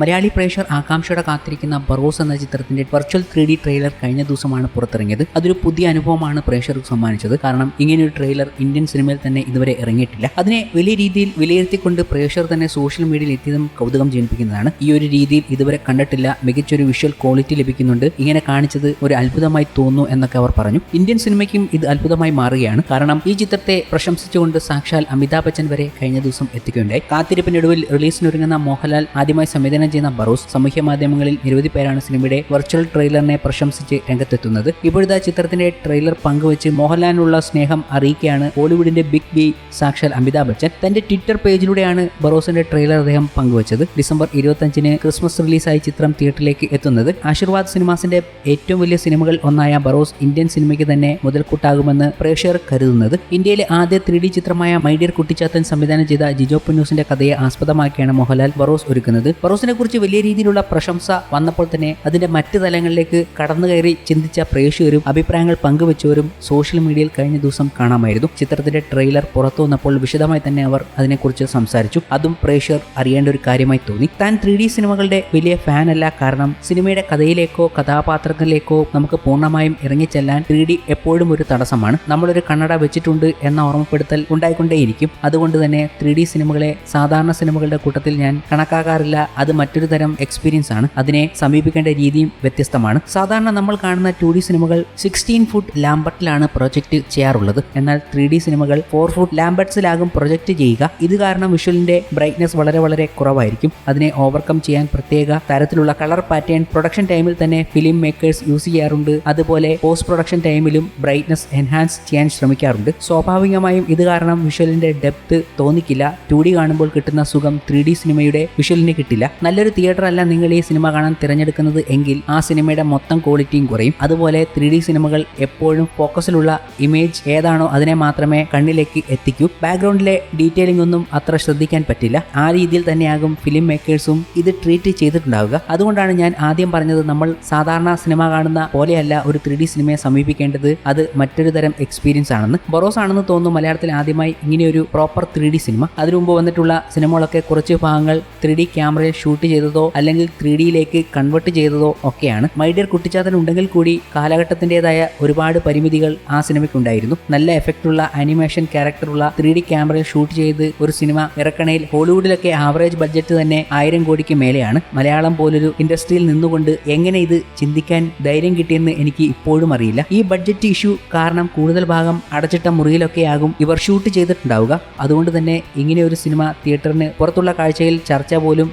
മലയാളി പ്രേക്ഷകർ ആകാംക്ഷയോടെ കാത്തിരിക്കുന്ന ബറോസ് എന്ന ചിത്രത്തിന്റെ വെർച്വൽ ത്രീ ഡി ട്രെയിലർ കഴിഞ്ഞ ദിവസമാണ് പുറത്തിറങ്ങിയത്. അതൊരു പുതിയ അനുഭവമാണ് പ്രേക്ഷകർക്ക് സമ്മാനിച്ചത്. കാരണം ഇങ്ങനെയൊരു ട്രെയിലർ ഇന്ത്യൻ സിനിമയിൽ തന്നെ ഇതുവരെ ഇറങ്ങിയിട്ടില്ല. അതിനെ വലിയ രീതിയിൽ വിലയിരുത്തിക്കൊണ്ട് പ്രേക്ഷകർ തന്നെ സോഷ്യൽ മീഡിയയിൽ എത്തിയതും കൗതുകം ജനിപ്പിക്കുന്നതാണ്. ഈ ഒരു രീതിയിൽ ഇതുവരെ കണ്ടിട്ടില്ല. മികച്ചൊരു വിഷ്വൽ ക്വാളിറ്റി ലഭിക്കുന്നുണ്ട്. ഇങ്ങനെ കാണിച്ചത് ഒരു അത്ഭുതമായി തോന്നുന്നു എന്നൊക്കെ അവർ പറഞ്ഞു. ഇന്ത്യൻ സിനിമയ്ക്കും ഇത് അത്ഭുതമായി മാറുകയാണ്. കാരണം ഈ ചിത്രത്തെ പ്രശംസിച്ചുകൊണ്ട് സാക്ഷാൽ അമിതാഭ് ബച്ചൻ വരെ കഴിഞ്ഞ ദിവസം എത്തിക്കുകയുണ്ടായി. കാത്തിരിപ്പിനൊടുവിൽ റിലീസിനൊരുങ്ങുന്ന മോഹൻലാൽ ആദ്യമായി സംവിധാനം ചെയ്യുന്ന ബറോസ് സാമൂഹ്യ മാധ്യമങ്ങളിൽ നിരവധി പേരാണ് സിനിമയുടെ വെർച്വൽ ട്രെയിലറിനെ പ്രശംസിച്ച് രംഗത്തെത്തുന്നത്. ഇപ്പോഴത്തെ ചിത്രത്തിന്റെ ട്രെയിലർ പങ്കുവച്ച് മോഹൻലാലിനുള്ള സ്നേഹം അറിയിക്കുകയാണ് ബോളിവുഡിന്റെ ബിഗ് ബി സാക്ഷാൽ അമിതാഭ് ബച്ചൻ. തന്റെ ട്വിറ്റർ പേജിലൂടെയാണ് ബറോസിന്റെ ട്രെയിലർ അദ്ദേഹം പങ്കുവച്ചത്. ഡിസംബർ ഇരുപത്തഞ്ചിന് ക്രിസ്മസ് റിലീസായി ചിത്രം തിയേറ്ററിലേക്ക് എത്തുന്നത്. ആശീർവാദ് സിനിമാസിന്റെ ഏറ്റവും വലിയ സിനിമകൾ ഒന്നായ ബറോസ് ഇന്ത്യൻ സിനിമയ്ക്ക് തന്നെ മുതൽക്കൂട്ടാകുമെന്ന് പ്രേക്ഷകർ കരുതുന്നത്. ഇന്ത്യയിലെ ആദ്യ ത്രീ ഡി ചിത്രമായ മൈഡിയർ കുട്ടിച്ചാത്തൻ സംവിധാനം ചെയ്ത ജിജോ പുന്നൂസിന്റെ കഥയെ ആസ്പദമാക്കിയാണ് മോഹൻലാൽ ബറോസ് ഒരുക്കുന്നത്. ബറോസിനെ കുറിച്ച് വലിയ രീതിയിലുള്ള പ്രശംസ വന്നപ്പോൾ തന്നെ അതിന്റെ മറ്റു തലങ്ങളിലേക്ക് കടന്നു കയറി ചിന്തിച്ച പ്രേക്ഷകരും അഭിപ്രായങ്ങൾ പങ്കുവച്ചവരും സോഷ്യൽ മീഡിയയിൽ കഴിഞ്ഞ ദിവസം കാണാമായിരുന്നു. ചിത്രത്തിന്റെ ട്രെയിലർ പുറത്തു വന്നപ്പോൾ വിശദമായി തന്നെ അവർ അതിനെക്കുറിച്ച് സംസാരിച്ചു. അതും പ്രേക്ഷകർ അറിയേണ്ട ഒരു കാര്യമായി തോന്നി. താൻ ത്രീ ഡി സിനിമകളുടെ വലിയ ഫാൻ അല്ല കാരണം സിനിമയുടെ കഥയിലേക്കോ കഥാപാത്രത്തിലേക്കോ നമുക്ക് പൂർണമായും ഇറങ്ങിച്ചെല്ലാൻ ത്രീ ഡി എപ്പോഴും ഒരു തടസ്സമാണ്. നമ്മളൊരു കണ്ണട വെച്ചിട്ടുണ്ട് എന്ന ഓർമ്മപ്പെടുത്തൽ ഉണ്ടായിക്കൊണ്ടേയിരിക്കും. അതുകൊണ്ട് തന്നെ ത്രീ ഡി സിനിമകളെ സാധാരണ സിനിമകളുടെ കൂട്ടത്തിൽ ഞാൻ കണക്കാക്കാറില്ല. അത് മറ്റൊരു തരം എക്സ്പീരിയൻസ് ആണ്. അതിനെ സമീപിക്കേണ്ട രീതിയും വ്യത്യസ്തമാണ്. സാധാരണ നമ്മൾ കാണുന്ന ടു ഡി സിനിമകൾ സിക്സ്റ്റീൻ ഫുട്ട് ലാംബർട്ടിലാണ് പ്രൊജക്ട് ചെയ്യാറുള്ളത്. എന്നാൽ ത്രീ ഡി സിനിമകൾ ഫോർ ഫുട്ട് ലാംബർട്സിലാകും പ്രൊജക്ട് ചെയ്യുക. ഇത് കാരണം വിഷ്വലിന്റെ ബ്രൈറ്റ്നസ് വളരെ വളരെ കുറവായിരിക്കും. അതിനെ ഓവർകം ചെയ്യാൻ പ്രത്യേക തരത്തിലുള്ള കളർ പാറ്റേൺ പ്രൊഡക്ഷൻ ടൈമിൽ തന്നെ ഫിലിം മേക്കേഴ്സ് യൂസ് ചെയ്യാറുണ്ട്. അതുപോലെ പോസ്റ്റ് പ്രൊഡക്ഷൻ ടൈമിലും ബ്രൈറ്റ്നസ് എൻഹാൻസ് ചെയ്യാൻ ശ്രമിക്കാറുണ്ട്. സ്വാഭാവികമായും ഇത് കാരണം വിഷ്വലിന്റെ ഡെപ്ത് തോന്നിക്കില്ല. ടു കാണുമ്പോൾ കിട്ടുന്ന സുഖം ത്രീ സിനിമയുടെ വിഷ്വലിന് കിട്ടില്ല. നല്ലൊരു തിയേറ്റർ അല്ല നിങ്ങൾ ഈ സിനിമ കാണാൻ തിരഞ്ഞെടുക്കുന്നത് എങ്കിൽ ആ സിനിമയുടെ മൊത്തം ക്വാളിറ്റിയും കുറയും. അതുപോലെ ത്രീ ഡി സിനിമകൾ എപ്പോഴും ഫോക്കസിലുള്ള ഇമേജ് ഏതാണോ അതിനെ മാത്രമേ കണ്ണിലേക്ക് എത്തിക്കൂ. ബാക്ക്ഗ്രൗണ്ടിലെ ഡീറ്റെയിലിംഗ് ഒന്നും അത്ര ശ്രദ്ധിക്കാൻ പറ്റില്ല. ആ രീതിയിൽ തന്നെയാകും ഫിലിം മേക്കേഴ്സും ഇത് ട്രീറ്റ് ചെയ്തിട്ടുണ്ടാവുക. അതുകൊണ്ടാണ് ഞാൻ ആദ്യം പറഞ്ഞത് നമ്മൾ സാധാരണ സിനിമ കാണുന്ന പോലെയല്ല ഒരു ത്രീ ഡി സിനിമയെ സമീപിക്കേണ്ടത്. അത് മറ്റൊരു തരം എക്സ്പീരിയൻസ് ആണെന്ന്. ബൊറോസ് ആണെന്ന് തോന്നുന്നു മലയാളത്തിൽ ആദ്യമായി ഇങ്ങനെയൊരു പ്രോപ്പർ ത്രീ ഡി സിനിമ. അതിനു മുമ്പ് വന്നിട്ടുള്ള സിനിമകളൊക്കെ കുറച്ച് ഭാഗങ്ങൾ ത്രീ ഡി ക്യാമറയിൽ ഷൂട്ട് ചെയ്തതോ അല്ലെങ്കിൽ ത്രീ ഡിയിലേക്ക് കൺവെർട്ട് ചെയ്തതോ ഒക്കെയാണ്. മൈഡിയർ കുട്ടിച്ചാത്തൻ ഉണ്ടെങ്കിൽ കൂടി കാലഘട്ടത്തിന്റെതായ ഒരുപാട് പരിമിതികൾ ആ സിനിമയ്ക്കുണ്ടായിരുന്നു. നല്ല എഫക്റ്റുള്ള ആനിമേഷൻ ക്യാരക്ടറുള്ള ത്രീ ഡി ക്യാമറയിൽ ഷൂട്ട് ചെയ്ത് ഒരു സിനിമ ഇറക്കണയിൽ ഹോളിവുഡിലൊക്കെ ആവറേജ് ബഡ്ജറ്റ് തന്നെ ആയിരം കോടിക്ക് മേലെയാണ്. മലയാളം പോലൊരു ഇൻഡസ്ട്രിയിൽ നിന്നുകൊണ്ട് എങ്ങനെ ഇത് ചിന്തിക്കാൻ ധൈര്യം കിട്ടിയെന്ന് എനിക്ക് ഇപ്പോഴും അറിയില്ല. ഈ ബഡ്ജറ്റ് ഇഷ്യൂ കാരണം കൂടുതൽ ഭാഗം അടച്ചിട്ട മുറിയിലൊക്കെ ആകും ഇവർ ഷൂട്ട് ചെയ്തിട്ടുണ്ടാവുക. അതുകൊണ്ട് തന്നെ ഇങ്ങനെ ഒരു സിനിമ തിയേറ്ററിന് പുറത്തുള്ള കാഴ്ചയിൽ ചർച്ച പോലും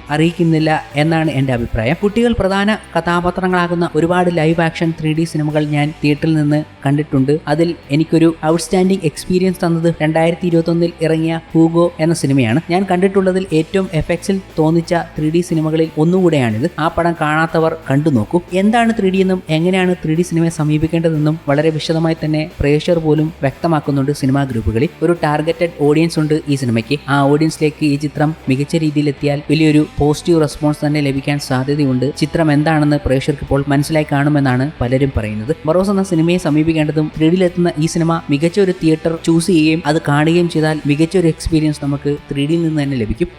അറിയിക്കുന്നില്ല എന്നാണ് എന്റെ അഭിപ്രായം. കുട്ടികൾ പ്രധാന കഥാപാത്രങ്ങളാകുന്ന ഒരുപാട് ലൈവ് ആക്ഷൻ ത്രീ ഡി സിനിമകൾ ഞാൻ തിയേറ്ററിൽ നിന്ന് കണ്ടിട്ടുണ്ട്. അതിൽ എനിക്കൊരു ഔട്ട്സ്റ്റാൻഡിംഗ് എക്സ്പീരിയൻസ് തന്നത് രണ്ടായിരത്തി ഇരുപത്തൊന്നിൽ ഇറങ്ങിയ ഹൂഗോ എന്ന സിനിമയാണ്. ഞാൻ കണ്ടിട്ടുള്ളതിൽ ഏറ്റവും എഫക്ട്സിൽ തോന്നിച്ച ത്രീ ഡി സിനിമകളിൽ ഒന്നുകൂടെയാണിത്. ആ പടം കാണാത്തവർ കണ്ടു നോക്കൂ. എന്താണ് ത്രീ ഡി എന്നും എങ്ങനെയാണ് ത്രീ ഡി സിനിമയെ സമീപിക്കേണ്ടതെന്നും വളരെ വിശദമായി തന്നെ പ്രേക്ഷകർ പോലും വ്യക്തമാക്കുന്നുണ്ട് സിനിമാ ഗ്രൂപ്പുകളിൽ. ഒരു ടാർഗറ്റഡ് ഓഡിയൻസ് ഉണ്ട് ഈ സിനിമയ്ക്ക്. ആ ഓഡിയൻസിലേക്ക് ഈ ചിത്രം മികച്ച രീതിയിൽ എത്തിയാൽ വലിയൊരു പോസിറ്റീവ് റെസ്പോൺസ് തന്നെ ലഭിക്കാൻ സാധ്യതയുണ്ട്. ചിത്രം എന്താണെന്ന് പ്രേക്ഷകർക്ക് ഇപ്പോൾ മനസ്സിലായി കാണുമെന്നാണ് പലരും പറയുന്നത്. മറോസ് എന്ന സിനിമയെ സമീപിക്കേണ്ടതും ത്രീഡിയിലെത്തുന്ന ഈ സിനിമ മികച്ച ഒരു തിയേറ്റർ ചൂസ് ചെയ്യുകയും അത് കാണുകയും ചെയ്താൽ മികച്ച ഒരു എക്സ്പീരിയൻസ് നമുക്ക് ത്രീഡിയിൽ നിന്ന് തന്നെ ലഭിക്കും.